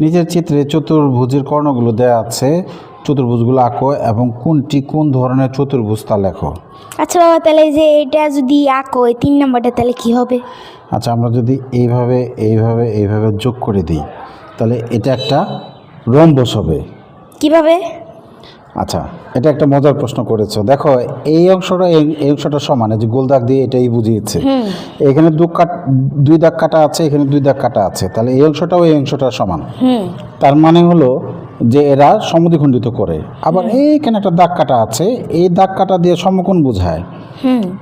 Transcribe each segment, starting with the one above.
নিচের চিত্রে চতুর্ভুজের কর্ণগুলো দেওয়া আছে। চতুর্ভুজগুলো আঁকো এবং কোনটি কোন ধরনের চতুর্ভুজ তা লেখো। আচ্ছা বাবা তাহলে যে এটা যদি আঁকো এই তিন নম্বরটা তাহলে কি হবে? আচ্ছা আমরা যদি এইভাবে এইভাবে এইভাবে যোগ করে দিই তাহলে এটা একটা রম্বস হবে। কীভাবে? আচ্ছা এটা একটা মজার প্রশ্ন করেছ। দেখো এই অংশটা এই অংশটা সমান এই যে গোল দাগ দিয়ে এটাই বুঝিয়েছে। এখানে দু কাট দুই দাগ কাটা আছে এখানে দুই দাগ কাটা আছে। তাহলে এই অংশটাও এই অংশটা সমান। হুম। তার মানে হলো যে এরা সমদ্বিখণ্ডিত করে। আবার এইখানে একটা দাগ কাটা আছে এই দাগ কাটা দিয়ে সমকোণ বোঝায়।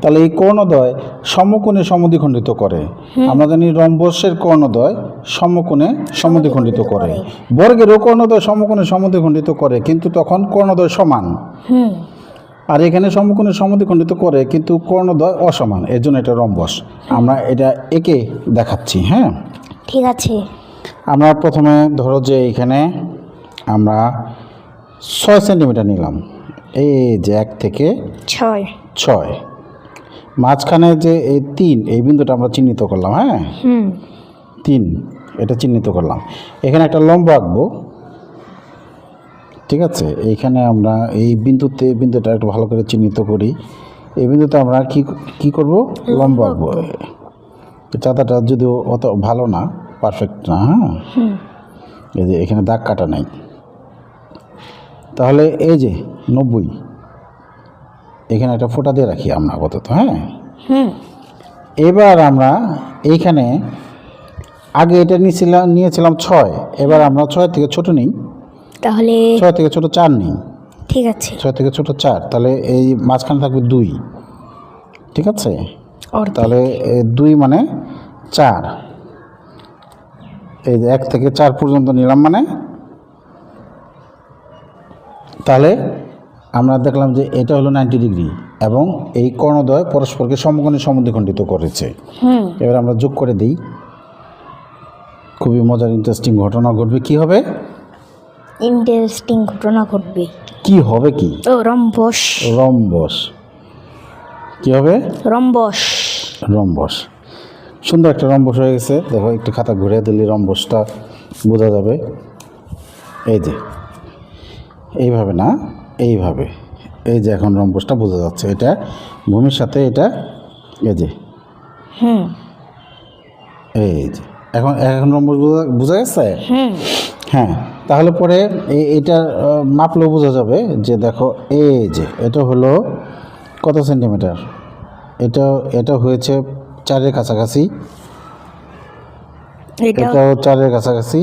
তাহলে এই কর্ণদ্বয় সমকোণে সমদ্বিখণ্ডিত করে। আমরা জানি রম্বসের কর্ণদ্বয় সমকোণে সমদ্বিখণ্ডিত করে। বর্গেরও কর্ণদ্বয় সমকোণে সমদ্বিখণ্ডিত করে কিন্তু তখন কর্ণদ্বয় সমান। আর এখানে সমকোণে সমদ্বিখণ্ডিত করে কিন্তু কর্ণদ্বয় অসমান। এর জন্য এটা রম্বস। আমরা এটা একে দেখাচ্ছি হ্যাঁ? ঠিক আছে। আমরা প্রথমে ধরো যে এখানে আমরা ছয় সেন্টিমিটার নিলাম। এই যে এক থেকে ছয়। ছয়। মাঝখানে যে এই তিন এই বিন্দুটা আমরা চিহ্নিত করলাম হ্যাঁ? তিন এটা চিহ্নিত করলাম। এখানে একটা লম্ব আঁকবো। ঠিক আছে? এইখানে আমরা এই বিন্দুতে বিন্দুটা একটু ভালো করে চিহ্নিত করি। এই বিন্দুতে আমরা কি কি করব? লম্ব আঁকবো। চাঁদাটা যদিও অত ভালো না পারফেক্ট না হ্যাঁ? এই যে এখানে দাগ কাটা নাই। তাহলে এই যে নব্বই এখানে একটা ফোঁটা দিয়ে রাখি আমরা আপাতত হ্যাঁ? এবার আমরা এইখানে আগে এটা নিয়েছিলাম নিয়েছিলাম ছয় এবার আমরা ছয় থেকে ছোট নিই। তাহলে ছয় থেকে ছোট চার নিই। ঠিক আছে। ছয় থেকে ছোট চার তাহলে এই মাঝখানে থাকবে দুই। ঠিক আছে? তাহলে দুই মানে চার। এই যে এক থেকে চার পর্যন্ত নিলাম মানে? তাহলে আমরা দেখলাম যে এটা হলো নাইনটি ডিগ্রি এবং এই কর্ণদ্বয় পরস্পরকে সমকোণে সমদ্বিখণ্ডিত করেছে। এবার আমরা যোগ করে দিই। খুবই মজার ইন্টারেস্টিং ঘটনা ঘটবে। কি হবে? ইন্টারেস্টিং ঘটনা ঘটবে। কি হবে কি? রম্বস। রম্বস। কি হবে? রম্বস। রম্বস। সুন্দর একটা রম্বস হয়ে গেছে। দেখো একটু খাতা ঘুরে দিলে রম্বসটা বোঝা যাবে। এই যে এইভাবে না? এইভাবে। এই যে এখন রম্বসটা বোঝা যাচ্ছে। এটা ভূমির সাথে এটা এই যে। হ্যাঁ। এই যে। এখন এখন রম্বস বোঝা গেছে? হ্যাঁ। হ্যাঁ। তাহলে পরে এটা মাপলেও বোঝা যাবে যে দেখো এই যে এটা হলো কত সেন্টিমিটার? এটা এটা হয়েছে চারের কাছাকাছি। এটা এটাও চারের কাছাকাছি।